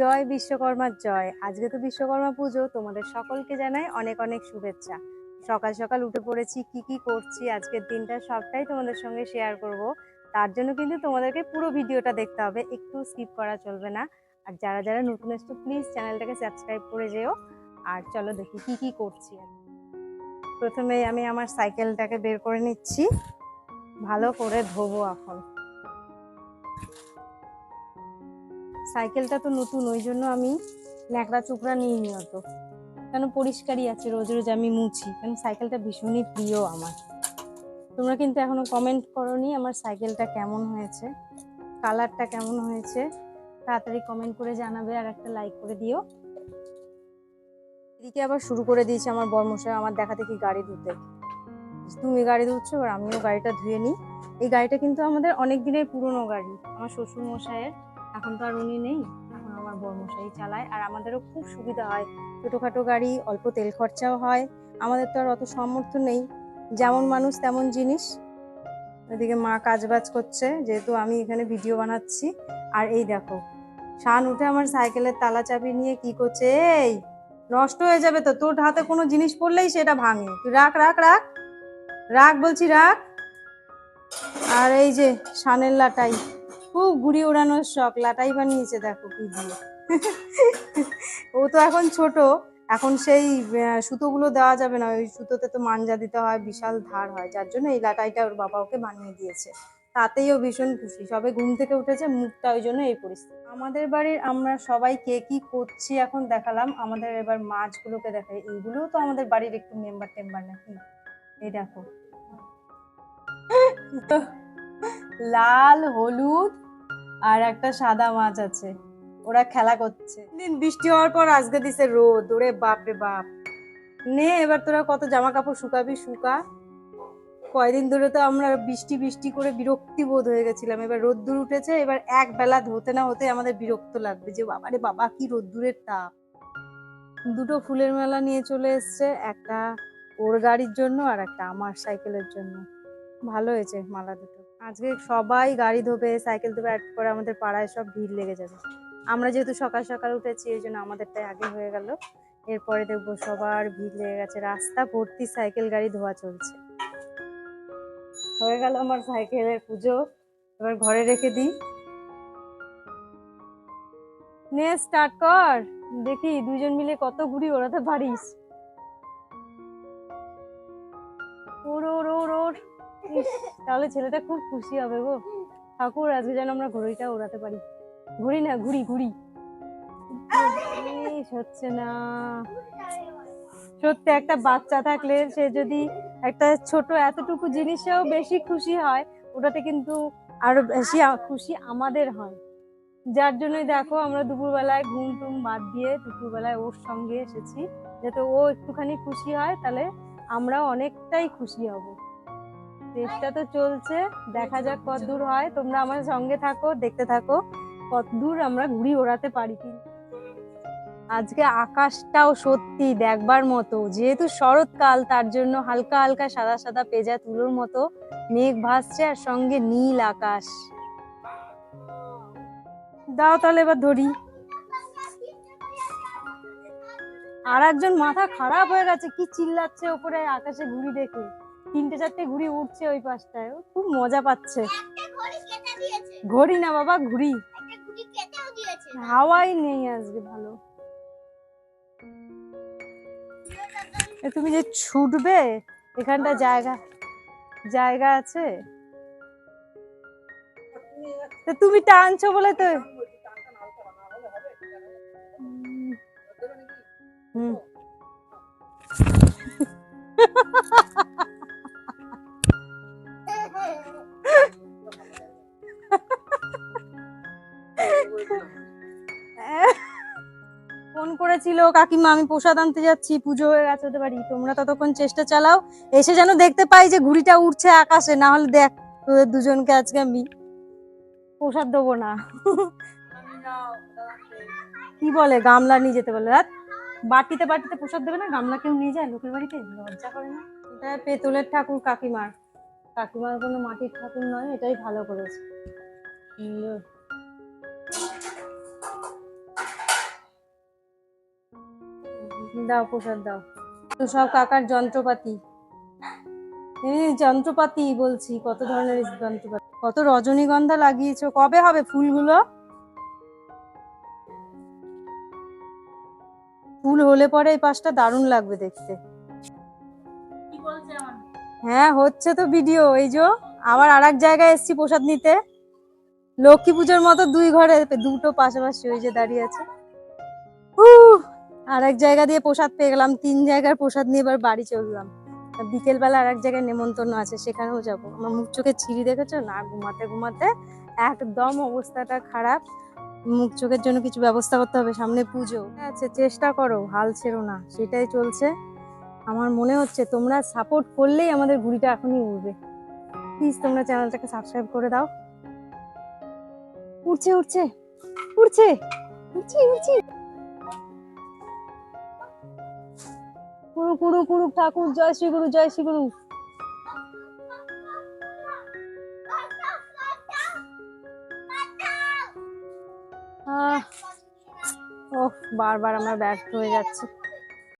জয় বিশ্বকর্মার জয়। আজকে তো বিশ্বকর্মা পুজো, তোমাদের সকলকে জানাই অনেক অনেক শুভেচ্ছা। সকাল সকাল উঠে পড়েছি, কি কি করছি, আজকের দিনটা সবটাই তোমাদের সঙ্গে শেয়ার করব। তার জন্য কিন্তু তোমাদেরকে পুরো ভিডিওটা দেখতে হবে, একটু স্কিপ করা চলবে না। আর যারা যারা নতুন এসছো প্লিজ চ্যানেলটাকে সাবস্ক্রাইব করে যেও। আর চলো দেখি কি কি করছি প্রথমে আমি আমার সাইকেলটাকে বের করে নিচ্ছি। ভালো করে ধোবো এখন। সাইকেলটা তো নতুন, ওই জন্য আমি ন্যাকড়া চোপড়া নিয়ে নি অত। কেন পরিষ্কারই আছে, রোজ রোজ আমি মুছি কারণ সাইকেলটা ভীষণই প্রিয় আমার। তোমরা কিন্তু এখনও কমেন্ট করনি আমার সাইকেলটা কেমন হয়েছে, কালারটা কেমন হয়েছে, তাড়াতাড়ি কমেন্ট করে জানাবে আর একটা লাইক করে দিও। এদিকে আবার শুরু করে দিয়েছে আমার বর্মশাই, আমার দেখা দেখি গাড়ি ধুতে। তুমি গাড়ি ধুচ্ছো আর আমিও গাড়িটা ধুয়ে নিই। এই গাড়িটা কিন্তু আমাদের অনেক দিনের পুরনো গাড়ি, আমার শ্বশুর মশাইয়ের এখন তো আর উনি নেই, এখন আমার বর্মশাই চালায়। আর আমাদেরও খুব সুবিধা হয়, ছোটোখাটো গাড়ি, অল্প তেল খরচাও হয়। আমাদের তো আর অত সামর্থ্য নেই, যেমন মানুষ তেমন জিনিস। এদিকে মা কাজবাজ করছে, যেহেতু আমি এখানে ভিডিও বানাচ্ছি। আর এই দেখো, শান উঠে আমার সাইকেলের তালা চাবি নিয়ে কি করছে, এই, নষ্ট হয়ে যাবে তো, তোর হাতে কোনো জিনিস পড়লেই সেটা ভাঙে। তুই রাখ রাখ রাখ। রাখ বলছি, রাখ। আর এই যে শানের লাটাই। খুব ঘুড়ি ওড়ানোর শখ, লাটাই বানিয়েছে দেখো কি দিয়ে। ও তো এখন ছোট, এখন সেই সুতোগুলো দেওয়া যাবে না, ওই সুতোতে তো মাঞ্জা দিতে হয়, বিশাল ধার হয়, যার জন্য এই লাটাইটা ওর বাবা ওকে বানিয়ে দিয়েছে। তাতেই ও ভীষণ খুশি, সবে ঘুম থেকে উঠেছে, মুখটা ওই জন্য এই পরিস্থিতি। আমাদের বাড়ির আমরা সবাই কে কি করছি এখন দেখালাম, আমাদের এবার মাছগুলোকে দেখাই, এইগুলোও তো আমাদের বাড়ির একটু মেম্বার টেম্বার নাকি এই দেখো। লাল, হলুদ আর একটা সাদা মাছ আছে। ওরা খেলা করছে। দিন বৃষ্টি হওয়ার পর আজকে দিছে রোদ। ওরে বাপ রে বাপ। নে, এবার তোরা কত জামা কাপড় শুকাবি? শুকা। কয়দিন ধরে তো আমরা বৃষ্টি বৃষ্টি করে বিরক্তি বোধ হয়ে গেছিলাম। এবার রোদ্দুর উঠেছে, এবার এক বেলা ধোতে না হতে আমাদের বিরক্ত লাগবে যে বাবারে বাবা, কি রোদ্দুরের তাপ! দুটো ফুলের মেলা নিয়ে চলে এসছে, একটা ওর গাড়ির জন্য আর একটা আমার সাইকেলের জন্য। ভালো হয়েছে মালা দুটো। আজকে সবাই গাড়ি ধোবে, সাইকেল ধোবে এক করে আমাদের পাড়ায় সব ভিড় লেগে যাবে। আমরা যেহেতু সকাল সকাল উঠেছি, এই জন্য আমাদেরটাই আগে হয়ে গেল। এরপরে দেখব সবার ভিড় লেগে গেছে। রাস্তা ভর্তি সাইকেল গাড়ি ধোয়া চলছে। হয়ে গেল আমার সাইকেলের পুজো। এবার ঘরে রেখে দিই। নে স্টার্ট কর। দেখি দুজন মিলে কত ঘুড়ি ওড়াতে পারিস। ওর ওর ওর ওর। তাহলে ছেলেটা খুব খুশি হবে গো। ঠাকুর, আজকে যেন আমরা ঘড়িটা ওড়াতে পারি। ঘুরি না ঘুরি ঘুরি হচ্ছে না। সত্যি, একটা বাচ্চা থাকলে সে যদি একটা ছোট এতটুকু জিনিসেও বেশি খুশি হয়, ওটাতে কিন্তু আরও বেশি খুশি আমাদের হয়। যার জন্যই দেখো, আমরা দুপুরবেলায় ঘুম টুম বাদ দিয়ে দুপুরবেলায় ওর সঙ্গে এসেছি। যাতে ও একটুখানি খুশি হয়, তাহলে আমরাও অনেকটাই খুশি হব। চেষ্টা তো চলছে দেখা যাক কত দূর হয়। তোমরা আমার সঙ্গে থাকো দেখতে থাকো কত দূর আমরা ঘুড়ি ওড়াতে পারি কি। আজকে আকাশটাও সত্যি দেখবার মতো যেহেতু শরৎকাল তার জন্য হালকা হালকা সাদা সাদা পেজা তুলোর মতো মেঘ ভাসছে আর সঙ্গে নীল আকাশ। দাও তাহলে এবার ধরি। আর একজন মাথা খারাপ হয়ে গেছে কি চিল্লাচ্ছে ওপরে আকাশে ঘুড়ি দেখে। তিনটে চারটে ঘুড়ি উঠছে ওই পাশটায়। ও খুব মজা পাচ্ছে। একটা ঘড়ি কেটে দিয়েছে। ঘড়ি না বাবা ঘুড়ি। একটা ঘড়ি কেটেও দিয়েছে। হাওয়াই নেই আজকে ভালো। এ তুমি যে ছুটবে এখানটা জায়গা জায়গা আছে? তা তুমি টানছো বলে তো। হুম। করেছিল কাকিমা, আমি প্রসাদ আনতে যাচ্ছি, পুজো হয়ে গেছে ওদের বাড়ি। তোমরা ততক্ষণ চেষ্টা চালাও। এসে যেন দেখতে পাই যে ঘুড়িটা উঠছে আকাশে, না হলে দেখ, তোদের দুজনকে আজকে আমি প্রসাদ দেবো না। কি বলে, গামলা নিয়ে যেতে বলে। রাত বাটিতে বাটিতে প্রসাদ দেবে না, গামলা কেউ নিয়ে যায়? লোকের বাড়িতে? লজ্জা করে না? এটা পেতলের ঠাকুর কাকিমার। কাকিমার কোনো মাটির ঠাকুর নয়, এটাই ভালো করেছে। দাও প্রসাদ দাও। তো সব কাকার যন্ত্রপাতি। যন্ত্রপাতি বলছি কত ধরনের যন্ত্রপাতি? কত রজনীগন্ধা লাগিয়েছো? কবে হবে ফুলগুলো? ফুল হলে পরে এই পাশটা দারুণ লাগবে দেখতে। হ্যাঁ হচ্ছে তো ভিডিও। এই যে আবার আর এক জায়গায় এসছি প্রসাদ নিতে। লক্ষ্মী পুজোর মতো দুই ঘরে দুটো পাশাপাশি ওই যে দাঁড়িয়ে আছে। আর এক জায়গা দিয়ে প্রসাদ পেয়ে গেলাম, তিন জায়গার প্রসাদ নিয়ে এবার বাড়ি চললাম বিকেল বেলা আর এক জায়গায় নেমন্তন্ন আছে, সেখানেও যাব। আমার মুখ চোখে ছিঁড়ি দেখেছ? না, ঘুমাতে ঘুমাতে একদম অবস্থাটা খারাপ। মুখ চোখের জন্য কিছু ব্যবস্থা করতে হবে, সামনে পুজো। আছে চেষ্টা করো, হাল ছেড়ো না, সেটাই চলছে। আমার মনে হচ্ছে তোমরা সাপোর্ট করলেই আমাদের ঘুড়িটা এখনই উঠবে প্লিজ তোমরা চ্যানেলটাকে সাবস্ক্রাইব করে দাও। উঠছে উঠছে উঠছে উঠছি উঠছি কুড়ু কুরু কুড়ু ঠাকুর, জয় শ্রী গুরু, জয় শ্রী গুরু। বারবার আমরা ব্যর্থ হয়ে যাচ্ছি।